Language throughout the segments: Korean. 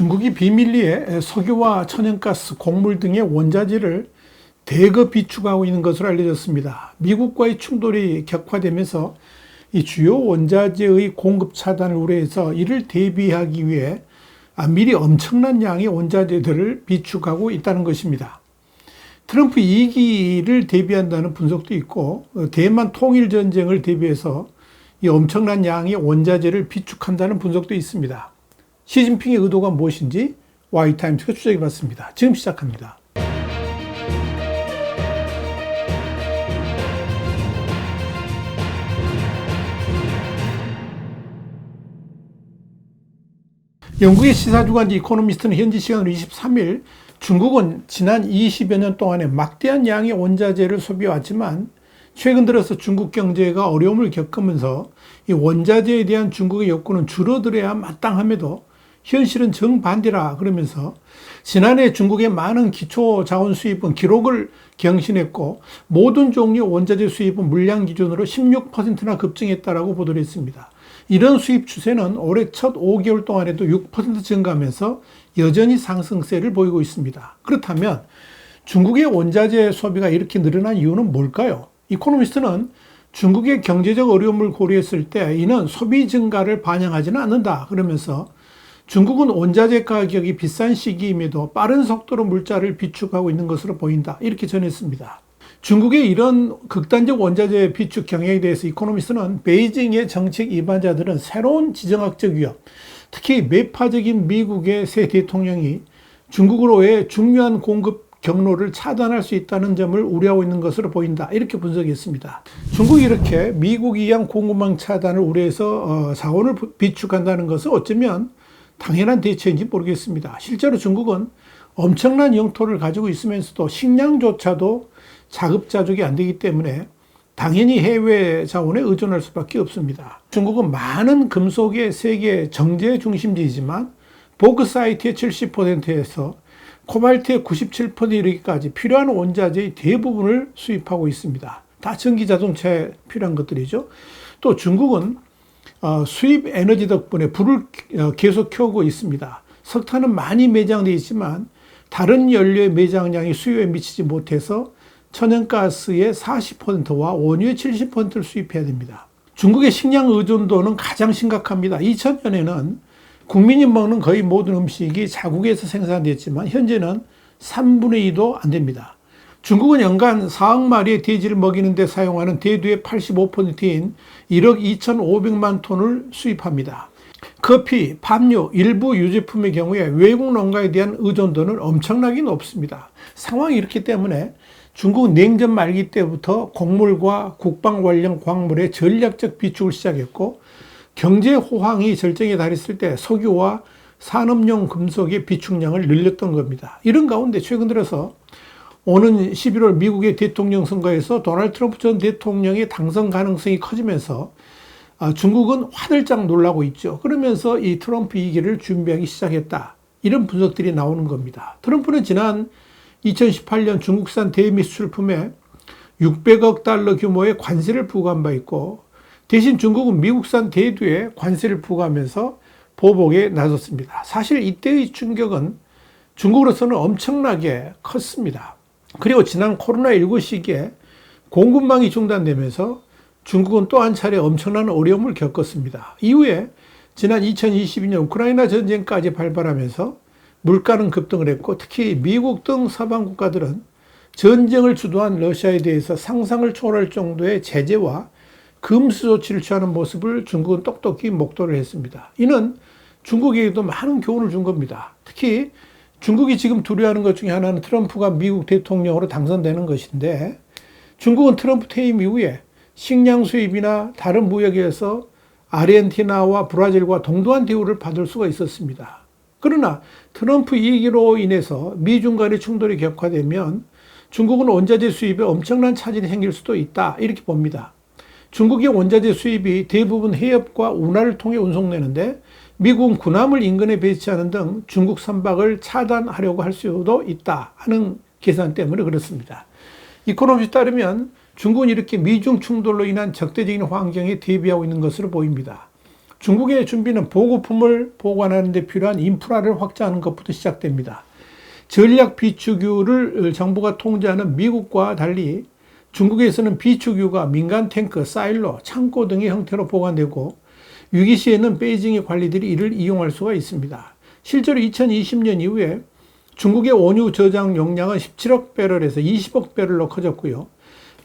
중국이 비밀리에 석유와 천연가스, 곡물 등의 원자재를 대거 비축하고 있는 것으로 알려졌습니다. 미국과의 충돌이 격화되면서 이 주요 원자재의 공급 차단을 우려해서 이를 대비하기 위해 아, 미리 엄청난 양의 원자재들을 비축하고 있다는 것입니다. 트럼프 2기를 대비한다는 분석도 있고 어, 대만 통일 전쟁을 대비해서 이 엄청난 양의 원자재를 비축한다는 분석도 있습니다. 시진핑의 의도가 무엇인지 와이타임스가 추적해 봤습니다. 지금 시작합니다. 영국의 시사주간 이코노미스트는 현지 시간으로 23일 중국은 지난 20여 년 동안에 막대한 양의 원자재를 소비해왔지만 최근 들어서 중국 경제가 어려움을 겪으면서 이 원자재에 대한 중국의 욕구는 줄어들어야 마땅함에도 현실은 정반대라 그러면서 지난해 중국의 많은 기초 자원 수입은 기록을 경신했고 모든 종류 원자재 수입은 물량 기준으로 16%나 급증했다라고 보도를 했습니다. 이런 수입 추세는 올해 첫 5개월 동안에도 6% 증가하면서 여전히 상승세를 보이고 있습니다. 그렇다면 중국의 원자재 소비가 이렇게 늘어난 이유는 뭘까요? 이코노미스트는 중국의 경제적 어려움을 고려했을 때 이는 소비 증가를 반영하지는 않는다. 그러면서 중국은 원자재 가격이 비싼 시기임에도 빠른 속도로 물자를 비축하고 있는 것으로 보인다. 이렇게 전했습니다. 중국의 이런 극단적 원자재 비축 경향에 대해서 이코노미스트는 베이징의 정책 이반자들은 새로운 지정학적 위협, 특히 매파적인 미국의 새 대통령이 중국으로의 중요한 공급 경로를 차단할 수 있다는 점을 우려하고 있는 것으로 보인다. 이렇게 분석했습니다. 중국이 이렇게 미국이 위한 공급망 차단을 우려해서 어, 자원을 비축한다는 것은 어쩌면 당연한 대처인지 모르겠습니다. 실제로 중국은 엄청난 영토를 가지고 있으면서도 식량조차도 자급자족이 안 되기 때문에 당연히 해외 자원에 의존할 수밖에 없습니다. 중국은 많은 금속의 세계 정제 중심지이지만 보크사이트의 70%에서 코발트의 97% 이르기까지 필요한 원자재의 대부분을 수입하고 있습니다. 다 전기 자동차에 필요한 것들이죠. 또 중국은 어, 수입 에너지 덕분에 불을 어, 계속 켜고 있습니다. 석탄은 많이 매장되어 있지만 다른 연료의 매장량이 수요에 미치지 못해서 천연가스의 40%와 원유의 70%를 수입해야 됩니다. 중국의 식량 의존도는 가장 심각합니다. 2000년에는 국민이 먹는 거의 모든 음식이 자국에서 생산됐지만 현재는 3분의 2도 안 됩니다. 중국은 연간 4억 마리의 돼지를 먹이는 데 사용하는 대두의 85%인 1억 2,500만 톤을 수입합니다. 커피, 팜유, 일부 유제품의 경우에 외국 농가에 대한 의존도는 엄청나게 높습니다. 상황이 이렇기 때문에 중국은 냉전 말기 때부터 곡물과 국방 관련 광물의 전략적 비축을 시작했고 경제 호황이 절정에 달했을 때 석유와 산업용 금속의 비축량을 늘렸던 겁니다. 이런 가운데 최근 들어서 오는 11월 미국의 대통령 선거에서 도널드 트럼프 전 대통령의 당선 가능성이 커지면서 아, 중국은 화들짝 놀라고 있죠. 그러면서 이 트럼프 이기를 준비하기 시작했다. 이런 분석들이 나오는 겁니다. 트럼프는 지난 2018년 중국산 대미 수출품에 600억 달러 규모의 관세를 부과한 바 있고 대신 중국은 미국산 대두에 관세를 부과하면서 보복에 나섰습니다. 사실 이때의 충격은 중국으로서는 엄청나게 컸습니다. 그리고 지난 코로나19 시기에 공급망이 중단되면서 중국은 또 한 차례 엄청난 어려움을 겪었습니다. 이후에 지난 2022년 우크라이나 전쟁까지 발발하면서 물가는 급등을 했고 특히 미국 등 서방 국가들은 전쟁을 주도한 러시아에 대해서 상상을 초월할 정도의 제재와 금수 조치를 취하는 모습을 중국은 똑똑히 목도를 했습니다. 이는 중국에게도 많은 교훈을 준 겁니다. 특히 중국이 지금 두려워하는 것 중에 하나는 트럼프가 미국 대통령으로 당선되는 것인데 중국은 트럼프 퇴임 이후에 식량 수입이나 다른 무역에서 아르헨티나와 브라질과 동등한 대우를 받을 수가 있었습니다. 그러나 트럼프 이기로 인해서 미중 간의 충돌이 격화되면 중국은 원자재 수입에 엄청난 차질이 생길 수도 있다. 이렇게 봅니다. 중국의 원자재 수입이 대부분 해협과 운하를 통해 운송되는데 미국은 군함을 인근에 배치하는 등 중국 선박을 차단하려고 할 수도 있다 하는 계산 때문에 그렇습니다. 이코노미에 따르면 중국은 이렇게 미중 충돌로 인한 적대적인 환경에 대비하고 있는 것으로 보입니다. 중국의 준비는 보급품을 보관하는 데 필요한 인프라를 확장하는 것부터 시작됩니다. 전략 비축유를 정부가 통제하는 미국과 달리 중국에서는 비축유가 민간 탱크, 사일로, 창고 등의 형태로 보관되고 위기 시에는 베이징의 관리들이 이를 이용할 수가 있습니다. 실제로 2020년 이후에 중국의 원유 저장 용량은 17억 배럴에서 20억 배럴로 커졌고요.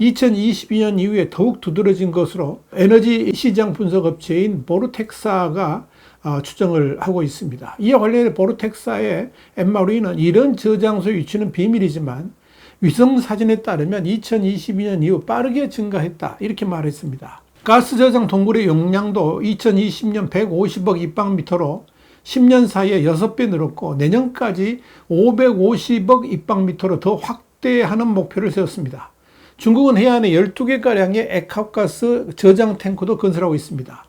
2022년 이후에 더욱 두드러진 것으로 에너지 시장 분석 업체인 보르텍사가 어, 추정을 하고 있습니다. 이와 관련해 보르텍사의 엠마루이는 이런 저장소 위치는 비밀이지만 위성 사진에 따르면 2022년 이후 빠르게 증가했다 이렇게 말했습니다. 가스 저장 동굴의 용량도 2020년 150억 입방미터로 10년 사이에 6배 늘었고 내년까지 550억 입방미터로 더 확대하는 목표를 세웠습니다. 중국은 해안에 12개가량의 액화가스 저장 탱크도 건설하고 있습니다.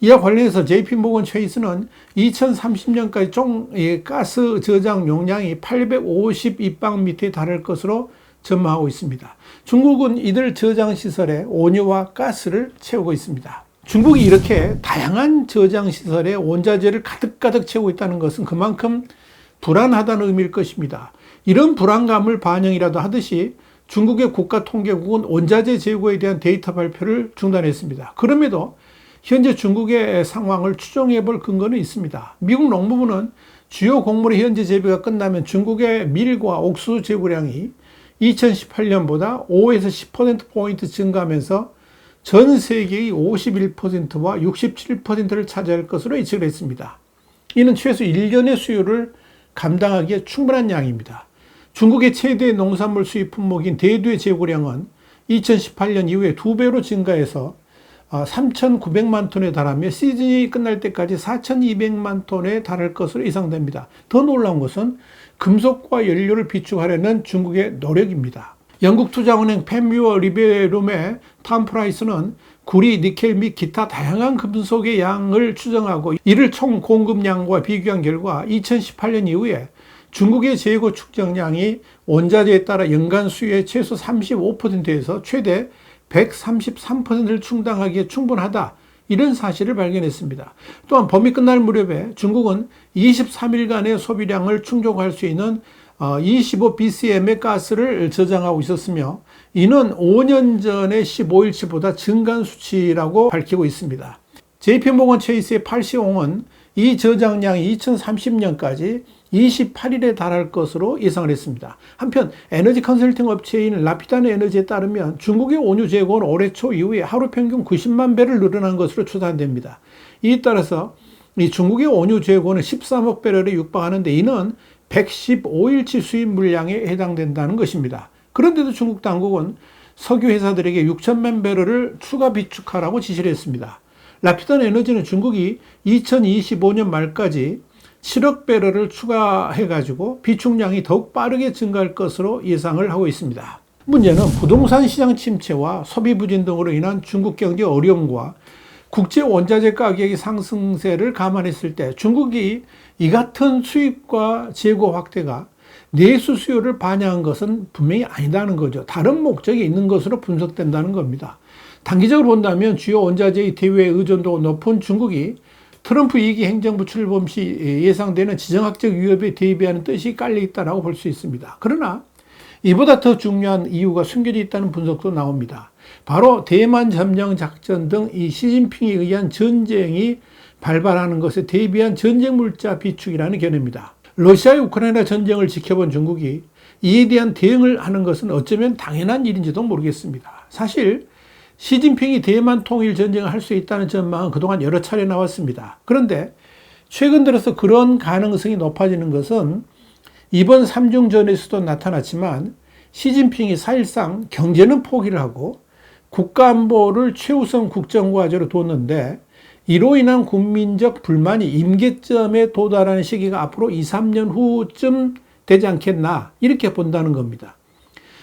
이와 관련해서 JP모건 체이스는 2030년까지 총 가스 저장 용량이 850 입방미터에 달할 것으로 전망하고 있습니다. 중국은 이들 저장 시설에 온유와 가스를 채우고 있습니다. 중국이 이렇게 다양한 저장 시설에 원자재를 가득가득 채우고 있다는 것은 그만큼 불안하다는 의미일 것입니다. 이런 불안감을 반영이라도 하듯이 중국의 국가통계국은 원자재 재고에 대한 데이터 발표를 중단했습니다. 그럼에도 현재 중국의 상황을 추정해 볼 근거는 있습니다. 미국 농무부는 주요 곡물의 현재 재배가 끝나면 중국의 밀과 옥수수 재고량이 2018년보다 5에서 10%포인트 증가하면서 전 세계의 51%와 67%를 차지할 것으로 예측을 했습니다. 이는 최소 1년의 수요를 감당하기에 충분한 양입니다. 중국의 최대 농산물 수입 품목인 대두의 재고량은 2018년 이후에 두 배로 증가해서 3,900만 어, 톤에 달하며 시즌이 끝날 때까지 4,200만 톤에 달할 것으로 예상됩니다. 더 놀라운 것은 금속과 연료를 비축하려는 중국의 노력입니다. 영국 투자은행 펜뮤어 리베룸의 탐 프라이스는 구리, 니켈 및 기타 다양한 금속의 양을 추정하고 이를 총 공급량과 비교한 결과 2018년 이후에 중국의 재고 축적량이 원자재에 따라 연간 수요의 최소 35%에서 최대 133%를 충당하기에 충분하다. 이런 사실을 발견했습니다. 또한 범위 끝날 무렵에 중국은 23일간의 소비량을 충족할 수 있는 25bcm의 어, 가스를 저장하고 있었으며 이는 5년 전의 15일치보다 증가한 수치라고 밝히고 있습니다. JP모건 체이스의 80홍은 이 저장량이 2030년까지 28일에 달할 것으로 예상을 했습니다. 한편 에너지 컨설팅 업체인 라피다네 에너지에 따르면 중국의 원유 재고는 올해 초 이후에 하루 평균 90만 배를 늘어난 것으로 추산됩니다. 이에 따라서 이 중국의 원유 재고는 13억 배럴에 육박하는데 이는 115일치 수입 물량에 해당된다는 것입니다. 그런데도 중국 당국은 석유 회사들에게 6천만 배럴을 추가 비축하라고 지시를 했습니다. 라피단 에너지는 중국이 2025년 말까지 7억 배럴을 추가해가지고 비축량이 더욱 빠르게 증가할 것으로 예상을 하고 있습니다. 문제는 부동산 시장 침체와 소비 부진 등으로 인한 중국 경제 어려움과 국제 원자재 가격의 상승세를 감안했을 때 중국이 이 같은 수입과 재고 확대가 내수 수요를 반영한 것은 분명히 아니다는 거죠. 다른 목적이 있는 것으로 분석된다는 겁니다. 단기적으로 본다면 주요 원자재의 대외 의존도가 높은 중국이 트럼프 2기 행정부 출범 시 예상되는 지정학적 위협에 대비하는 뜻이 깔려 있다고 볼 수 있습니다. 그러나 이보다 더 중요한 이유가 숨겨져 있다는 분석도 나옵니다. 바로 대만 점령 작전 등 이 시진핑에 의한 전쟁이 발발하는 것에 대비한 전쟁 물자 비축이라는 견해입니다. 러시아의 우크라이나 전쟁을 지켜본 중국이 이에 대한 대응을 하는 것은 어쩌면 당연한 일인지도 모르겠습니다. 사실 시진핑이 대만 통일 전쟁을 할 수 있다는 전망은 그동안 여러 차례 나왔습니다. 그런데 최근 들어서 그런 가능성이 높아지는 것은 이번 3중전에서도 나타났지만 시진핑이 사실상 경제는 포기를 하고 국가안보를 최우선 국정과제로 뒀는데 이로 인한 국민적 불만이 임계점에 도달하는 시기가 앞으로 2, 3년 후쯤 되지 않겠나 이렇게 본다는 겁니다.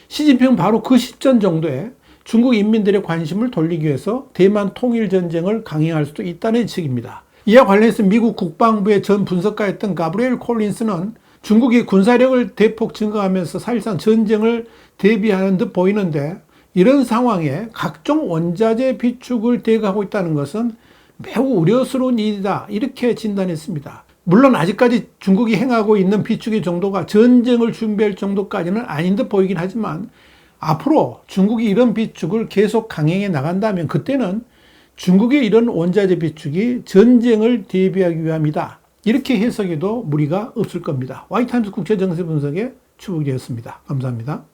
시진핑은 바로 그 시점 정도에 중국 인민들의 관심을 돌리기 위해서 대만 통일 전쟁을 강행할 수도 있다는 측입니다. 이와 관련해서 미국 국방부의 전 분석가였던 가브리엘 콜린스는 중국이 군사력을 대폭 증가하면서 사실상 전쟁을 대비하는 듯 보이는데 이런 상황에 각종 원자재 비축을 대거하고 있다는 것은 매우 우려스러운 일이다. 이렇게 진단했습니다. 물론 아직까지 중국이 행하고 있는 비축의 정도가 전쟁을 준비할 정도까지는 아닌 듯 보이긴 하지만 앞으로 중국이 이런 비축을 계속 강행해 나간다면 그때는 중국의 이런 원자재 비축이 전쟁을 대비하기 위함이다. 이렇게 해석해도 무리가 없을 겁니다. 와이타임스 국제정세 분석의 추복이었습니다. 감사합니다.